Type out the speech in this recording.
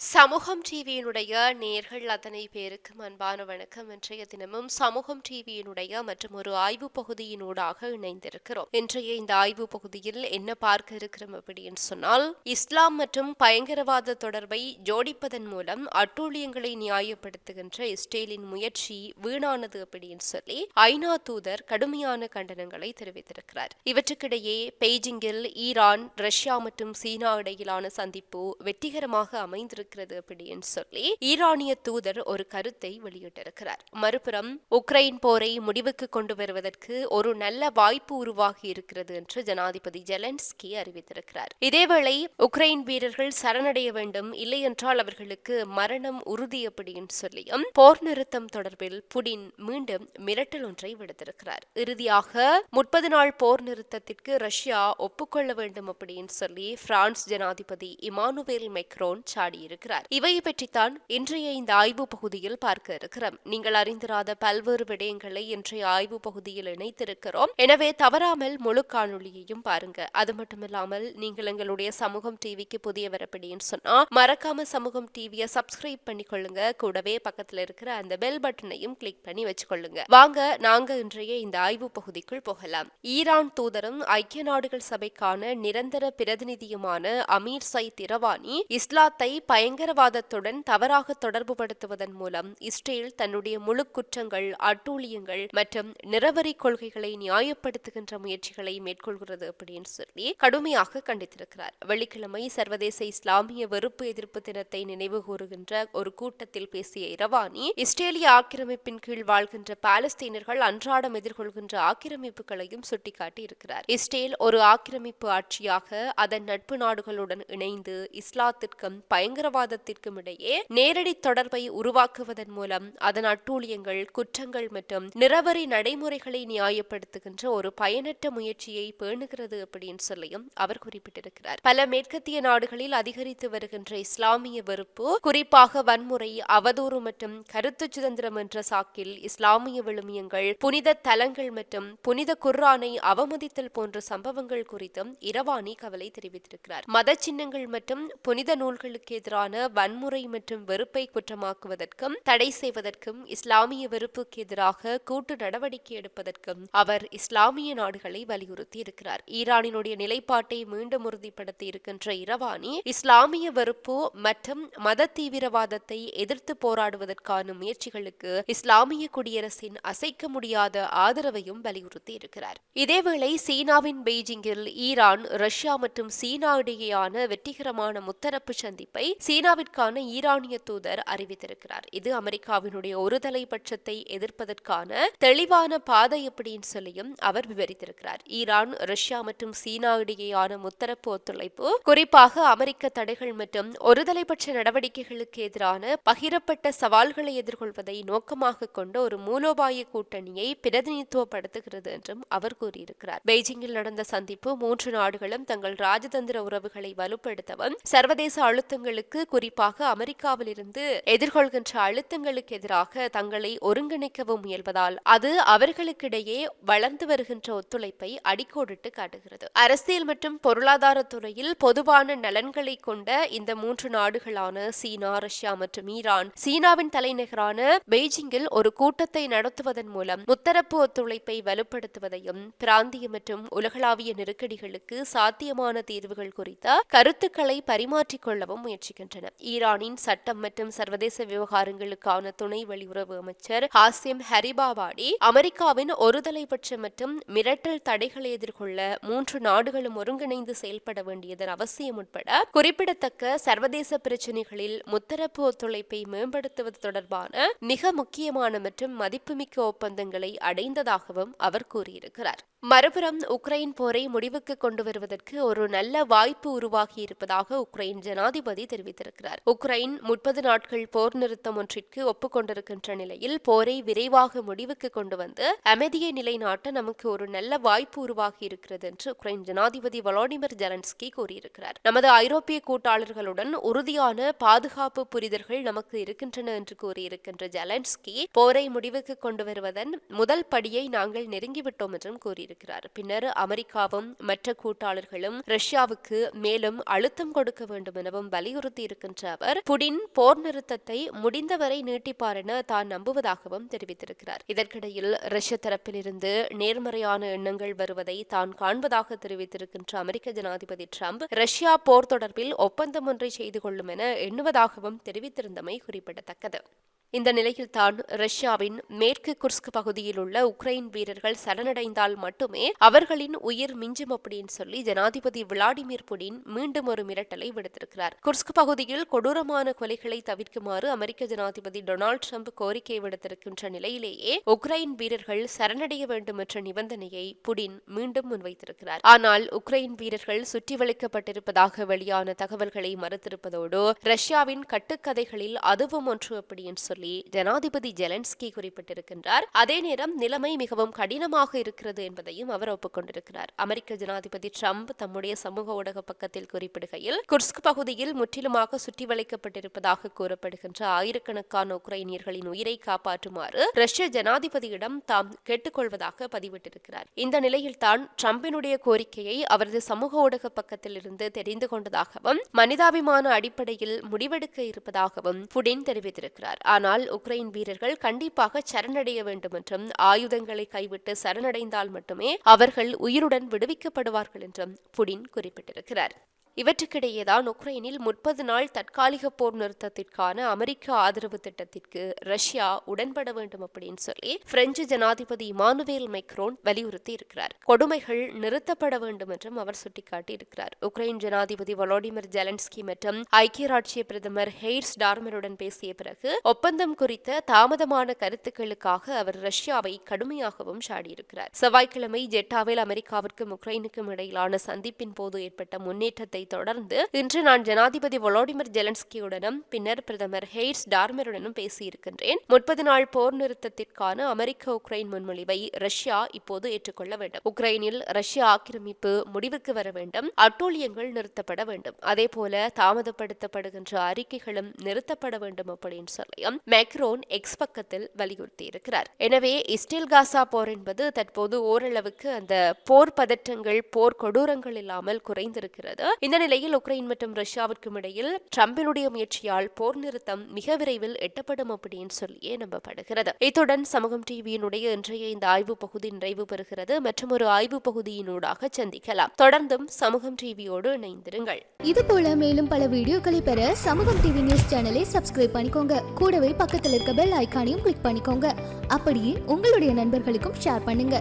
சமூகம் டிவியினுடைய நேர்கள் அத்தனை பேருக்கும் அன்பான வணக்கம். இன்றைய தினமும் சமூகம் டிவியினுடைய மற்றும் ஒரு ஆய்வு பகுதியினூடாக இணைந்திருக்கிறோம். இன்றைய இந்த ஆய்வு பகுதியில் என்ன பார்க்க இருக்கிறோம் அப்படின்னு சொன்னால் இஸ்லாம் மற்றும் பயங்கரவாத தொடர்பை ஜோடிப்பதன் மூலம் அட்டூழியங்களை நியாயப்படுத்துகின்ற இஸ்ரேலின் முயற்சி வீணானது அப்படின்னு சொல்லி ஐநா தூதர் கடுமையான கண்டனங்களை தெரிவித்திருக்கிறார். இவற்றுக்கிடையே பெய்ஜிங்கில் ஈரான் ரஷ்யா மற்றும் சீனா இடையிலான சந்திப்பு வெற்றிகரமாக இருக்கிறது அப்படின்னு சொல்லி ஈரானிய தூதர் ஒரு கருத்தை வெளியிட்டிருக்கிறார். மறுபுறம் உக்ரைன் போரை முடிவுக்கு கொண்டு வருவதற்கு ஒரு நல்ல வாய்ப்பு உருவாகி இருக்கிறது என்று ஜனாதிபதி ஜெலன்ஸ்கி அறிவித்திருக்கிறார். இதேவேளை உக்ரைன் வீரர்கள் சரணடைய வேண்டும் இல்லை என்றால் அவர்களுக்கு மரணம் உறுதி அப்படின்னு சொல்லியும் போர் நிறுத்தம் தொடர்பில் புடின் மீண்டும் மிரட்டல் ஒன்றை விடுத்திருக்கிறார். இறுதியாக முப்பது நாள் போர் நிறுத்தத்திற்கு ரஷ்யா ஒப்புக்கொள்ள வேண்டும் அப்படின்னு சொல்லி பிரான்ஸ் ஜனாதிபதி இமானுவேல் மெக்ரோன் சாடியிருக்கிறார். இவை பற்றித்தான் இன்றைய இந்த ஆய்வு பகுதியில் பார்க்க இருக்கிறோம். நீங்கள் அறிந்திராத பல்வேறு விடயங்களை இன்றைய ஆய்வு பகுதியில் இணைத்திருக்கிறோம். எனவே தவறாமல் முழு காணொலியையும் பாருங்க. அது மட்டுமில்லாமல் நீங்கள் எங்களுடைய சமூகம் டிவிக்கு புதியவர் அப்படின்னு சொன்னா மறக்காம சமூகம் டிவியை சப்ஸ்கிரைப் பண்ணிக்கொள்ளுங்க. கூடவே பக்கத்துல இருக்கிற அந்த பெல் பட்டனையும் கிளிக் பண்ணி வச்சுக்கொள்ளுங்க. வாங்க நாங்க இன்றைய இந்த ஆய்வு பகுதிக்குள் போகலாம். ஈரான் தூதரும் ஐக்கிய நாடுகள் சபைக்கான நிரந்தர பிரதிநிதியுமான அமீர் சயித் இரவானி இஸ்லாத்தை பயங்கரவாதத்துடன் தவறாக தொடர்புபடுத்துவதன் மூலம் இஸ்ரேல் தன்னுடைய முழு குற்றங்கள் அட்டூழியங்கள் மற்றும் நிறவரி கொள்கைகளை நியாயப்படுத்துகின்ற முயற்சிகளை மேற்கொள்கிறது அப்படின்னு சொல்லி கடுமையாக கண்டித்திருக்கிறார். வெள்ளிக்கிழமை சர்வதேச இஸ்லாமிய வெறுப்பு எதிர்ப்பு தினத்தை நினைவு கூறுகின்ற ஒரு கூட்டத்தில் பேசிய இரவானி இஸ்ரேலிய ஆக்கிரமிப்பின் கீழ் வாழ்கின்ற பாலஸ்தீனர்கள் அன்றாடம் எதிர்கொள்கின்ற ஆக்கிரமிப்புகளையும் சுட்டிக்காட்டி இருக்கிறார். இஸ்ரேல் ஒரு ஆக்கிரமிப்பு ஆட்சியாக அதன் நட்பு நாடுகளுடன் இணைந்து இஸ்லாத்திற்கும் பயங்கரவாத பயங்கரவாதத்திற்கும் இடையே நேரடி தொடர்பை உருவாக்குவதன் மூலம் அதன் அட்டூழியங்கள் குற்றங்கள் மற்றும் நிரவரி நடைமுறைகளை நியாயப்படுத்துகின்ற ஒரு பயனற்ற முயற்சியை பேணுகிறது அப்படின்னு சொல்லியும் அவர் குறிப்பிட்டிருக்கிறார். பல மேற்கத்திய நாடுகளில் அதிகரித்து வருகின்ற இஸ்லாமிய வெறுப்பு குறிப்பாக வன்முறை அவதூறு மற்றும் கருத்து சுதந்திரம் என்ற சாக்கில் இஸ்லாமிய விழுமியங்கள் புனித தலங்கள் மற்றும் புனித குர்ரானை அவமதித்தல் போன்ற சம்பவங்கள் குறித்தும் இரவானி கவலை தெரிவித்திருக்கிறார். மத சின்னங்கள் மற்றும் புனித நூல்களுக்கு எதிரான வன்முறை மற்றும் வெறுப்பை குற்றமாக்குவதற்கும் தடை செய்வதற்கும் இஸ்லாமிய வெறுப்புக்கு எதிராக கூட்டு நடவடிக்கை எடுப்பதற்கும் அவர் இஸ்லாமிய நாடுகளை வலியுறுத்தி இருக்கிறார் ஈரானினுடைய நிலைப்பாட்டை மீண்டும் உறுதிப்படுத்தி இருக்கின்ற இரவானி இஸ்லாமிய வெறுப்பு மற்றும் மத தீவிரவாதத்தை எதிர்த்து போராடுவதற்கான முயற்சிகளுக்கு இஸ்லாமிய குடியரசின் அசைக்க முடியாத ஆதரவையும் வலியுறுத்தி இருக்கிறார் இதேவேளை சீனாவின் பெய்ஜிங்கில் ஈரான் ரஷ்யா மற்றும் சீனா இடையேயான வெற்றிகரமான முத்தரப்பு சந்திப்பை சீனாவிற்கான ஈரானிய தூதர் அறிவித்திருக்கிறார். இது அமெரிக்காவினுடைய ஒருதலை பட்சத்தை எதிர்ப்பதற்கான தெளிவான பாதை அப்படின்னு சொல்லியும் அவர் விவரித்திருக்கிறார். ஈரான் ரஷ்யா மற்றும் சீனா இடையேயான முத்தரப்பு ஒத்துழைப்பு குறிப்பாக அமெரிக்க தடைகள் மற்றும் ஒருதலைபட்ச நடவடிக்கைகளுக்கு எதிரான பகிரப்பட்ட சவால்களை எதிர்கொள்வதை நோக்கமாக கொண்ட ஒரு மூலோபாய கூட்டணியை பிரதிநிதித்துவப்படுத்துகிறது என்றும் அவர் கூறியிருக்கிறார். பெய்ஜிங்கில் நடந்த சந்திப்பு மூன்று நாடுகளும் தங்கள் ராஜதந்திர உறவுகளை வலுப்படுத்தவும் சர்வதேச அழுத்தங்களுக்கு குறிப்பாக அமெரிக்காவிலிருந்து எதிர்கொள்கின்ற அழுத்தங்களுக்கு எதிராக தங்களை ஒருங்கிணைக்கவும் முயல்வதால் அது அவர்களுக்கிடையே வளர்ந்து வருகின்ற ஒத்துழைப்பை அடிக்கோடிட்டு காட்டுகிறது. அரசியல் மற்றும் பொருளாதார துறையில் பொதுவான நலன்களை கொண்ட இந்த மூன்று நாடுகளான சீனா ரஷ்யா மற்றும் ஈரான் சீனாவின் தலைநகரான பெய்ஜிங்கில் ஒரு கூட்டத்தை நடத்துவதன் மூலம் முத்தரப்பு ஒத்துழைப்பை வலுப்படுத்துவதையும் பிராந்திய மற்றும் உலகளாவிய நெருக்கடிகளுக்கு சாத்தியமான தீர்வுகள் குறித்த கருத்துக்களை பரிமாற்றிக் கொள்ளவும் வருகின்றன. ஈரானின் சட்டம் மற்றும் சர்வதேச விவகாரங்களுக்கான துணை வெளியுறவு அமைச்சர் ஹாசிம் ஹரிபாபாடி அமெரிக்காவின் ஒருதலைபட்ச மற்றும் மிரட்டல் தடைகளை எதிர்கொள்ள மூன்று நாடுகளும் ஒருங்கிணைந்து செயல்பட வேண்டியதன் அவசியம் உட்பட குறிப்பிடத்தக்க சர்வதேச பிரச்சினைகளில் முத்தரப்பு ஒத்துழைப்பை மேம்படுத்துவது தொடர்பான மிக முக்கியமான மற்றும் மதிப்புமிக்க ஒப்பந்தங்களை அடைந்ததாகவும் அவர் கூறியிருக்கிறார். மறுபுறம் உக்ரைன் போரை முடிவுக்கு கொண்டு வருவதற்கு ஒரு நல்ல வாய்ப்பு உருவாகி இருப்பதாக உக்ரைன் ஜனாதிபதி தெரிவித்தார். தெரிவித்திருக்கிறார் உக்ரைன் முப்பது நாட்கள் போர் நிறுத்தம் ஒன்றிற்கு ஒப்புக்கொண்டிருக்கின்ற நிலையில் போரை விரைவாக முடிவுக்கு கொண்டு வந்து அமைதியை நிலைநாட்ட நமக்கு ஒரு நல்ல வாய்ப்பு உருவாகி இருக்கிறது என்று உக்ரைன் ஜனாதிபதி வளாடிமிர் ஜெலன்ஸ்கி கூறியிருக்கிறார். நமது ஐரோப்பிய கூட்டாளர்களுடன் உறுதியான பாதுகாப்பு புரிதல்கள் நமக்கு இருக்கின்றன என்று கூறியிருக்கின்ற ஜெலன்ஸ்கி போரை முடிவுக்கு கொண்டு வருவதன் முதல் படியை நாங்கள் நெருங்கிவிட்டோம் என்றும் கூறியிருக்கிறார். பின்னர் அமெரிக்காவும் மற்ற கூட்டாளர்களும் ரஷ்யாவுக்கு மேலும் அழுத்தம் கொடுக்க வேண்டும் எனவும் வலியுறுத்தி இருக்கின்ற அவர் புடின் போர் நிறுத்தத்தை முடிந்தவரை நீட்டிப்பார் என தான் நம்புவதாகவும் தெரிவித்திருக்கிறார். இதற்கிடையில் ரஷ்ய தரப்பிலிருந்து நேர்மறையான எண்ணங்கள் வருவதை தான் காண்பதாக தெரிவித்திருக்கின்ற அமெரிக்க ஜனாதிபதி டிரம்ப் ரஷ்யா போர் தொடர்பில் ஒப்பந்தம் ஒன்றை செய்து கொள்ளும் என எண்ணுவதாகவும் தெரிவித்திருந்தமை குறிப்பிடத்தக்கது. இந்த நிலையில்தான் ரஷ்யாவின் மேற்கு குர்ஸ்க் பகுதியில் உள்ள உக்ரைன் வீரர்கள் சரணடைந்தால் மட்டுமே அவர்களின் உயிர் மிஞ்சும் அப்படின்னு சொல்லி ஜனாதிபதி விளாடிமிர் புடின் மீண்டும் ஒரு மிரட்டலை விடுத்திருக்கிறார். குர்ஸ்க் பகுதியில் கொடூரமான கொலைகளை தவிர்க்குமாறு அமெரிக்க ஜனாதிபதி டொனால்டு ட்ரம்ப் கோரிக்கை விடுத்திருக்கின்ற நிலையிலேயே உக்ரைன் வீரர்கள் சரணடைய வேண்டும் என்ற நிபந்தனையை புடின் மீண்டும் முன்வைத்திருக்கிறார். ஆனால் உக்ரைன் வீரர்கள் சுற்றி வளைக்கப்பட்டிருப்பதாக வெளியான தகவல்களை மறுத்திருப்பதோடு ரஷ்யாவின் கட்டுக்கதைகளில் அதுவும் ஒன்று அப்படின்னு சொல்லி ஜனாதிபதி ஜெலன்ஸ்கி குறிப்பிட்டிருக்கின்றார். அதே நேரம் நிலைமை மிகவும் கடினமாக இருக்கிறது என்பதையும் அவர் ஒப்புக்கொண்டிருக்கிறார். அமெரிக்க ஜனாதிபதி ட்ரம்ப் தம்முடைய சமூக ஊடக பக்கத்தில் குறிப்பிடுகையில் குர்ஸ்க் பகுதியில் முற்றிலுமாக சுற்றி வளைக்கப்பட்டிருப்பதாக கூறப்படுகின்ற ஆயிரக்கணக்கான உக்ரைனியர்களின் உயிரை காப்பாற்றுமாறு ரஷ்ய ஜனாதிபதியிடம் தாம் கேட்டுக்கொள்வதாக பதிவிட்டிருக்கிறார். இந்த நிலையில்தான் ட்ரம்பினுடைய கோரிக்கையை அவரது சமூக ஊடக பக்கத்தில் இருந்து தெரிந்து கொண்டதாகவும் மனிதாபிமான அடிப்படையில் முடிவெடுக்க இருப்பதாகவும் புடின் தெரிவித்திருக்கிறார். ஆனால் உக்ரைன் வீரர்கள் கண்டிப்பாக சரணடைய வேண்டும் என்றும் ஆயுதங்களை கைவிட்டு சரணடைந்தால் மட்டுமே அவர்கள் உயிருடன் விடுவிக்கப்படுவார்கள் என்றும் புடின் குறிப்பிட்டிருக்கிறார். இவற்றுக்கிடையேதான் உக்ரைனில் முப்பது நாள் தற்காலிக போர் நிறுத்தத்திற்கான அமெரிக்க ஆதரவு திட்டத்திற்கு ரஷ்யா உடன்பட வேண்டும் அப்படின்னு சொல்லி பிரெஞ்சு ஜனாதிபதி இமானுவேல் மைக்ரோன் வலியுறுத்தி இருக்கிறார். கொடுமைகள் நிறுத்தப்பட வேண்டும் என்றும் அவர் சுட்டிக்காட்டி இருக்கிறார். உக்ரைன் ஜனாதிபதி வலோடிமிர் ஜெலன்ஸ்கி மற்றும் ஐக்கிய ராட்சிய பிரதமர் ஹெய்ர்ஸ் டார்மருடன் பேசிய பிறகு ஒப்பந்தம் குறித்த தாமதமான கருத்துக்களுக்காக அவர் ரஷ்யாவை கடுமையாகவும் சாடியிருக்கிறார். செவ்வாய்க்கிழமை ஜெட்டாவில் அமெரிக்காவிற்கும் உக்ரைனுக்கும் இடையிலான சந்திப்பின் போது ஏற்பட்ட முன்னேற்றத்தை தொடர்ந்து இன்று நான் ஜனாதிபதி வொலோடிமிர் ஜெலன்ஸ்கியுடனும் பின்னர் பிரதமர் ஹெய்ட்ஸ் டார்மருடனும் பேசியிருக்கின்றேன். முப்பது நாள் போர் நிறுத்தத்திற்கான அமெரிக்க உக்ரைன் முன்மொழிவை ரஷ்யா இப்போது ஏற்றுக்கொள்ள வேண்டும். உக்ரைனில் ரஷ்ய ஆக்கிரமிப்பு முடிவுக்கு வர வேண்டும். அட்டூழியங்கள் நிறுத்தப்பட வேண்டும். அதே போல தாமதப்படுத்தப்படுகின்ற அறிக்கைகளும் நிறுத்தப்பட வேண்டும் அப்படின்னு சொல்லியும் மேக்ரோன் எக்ஸ் பக்கத்தில் வலியுறுத்தி இருக்கிறார் எனவே இஸ்ரேல் காசா போர் என்பது தற்போது ஓரளவுக்கு அந்த போர் பதற்றங்கள் போர் கொடூரங்கள் இல்லாமல் குறைந்திருக்கிறது. இந்த நிலையில் உக்ரைன் மற்றும் ரஷ்யாவிற்கும் இடையில் ட்ரம்பினுடைய முயற்சியால் போர் நிறுத்தம் மிக விரைவில் எட்டப்படும் அப்படின்னு சொல்லியே நம்பப்படுகிறது. இத்துடன் சமூகம் டிவியினுடைய இன்றைய இந்த ஆய்வு பகுதி நிறைவு பெறுகிறது. மற்றும் ஒரு ஆய்வு பகுதியினூடாக சந்திக்கலாம். தொடர்ந்தும் சமூகம் டிவியோடு இணைந்திருங்கள். இது போல மேலும் பல வீடியோக்களை பெற சமூகம் டிவி நியூஸ் சேனலை சப்ஸ்கிரைப் பண்ணிக்கோங்க. கூடவே பக்கத்தில் இருக்க பெல் ஐகானையும் கிளிக் பண்ணிக்கோங்க. அப்படியே உங்களுடைய நண்பர்களுக்கும் ஷேர் பண்ணுங்க.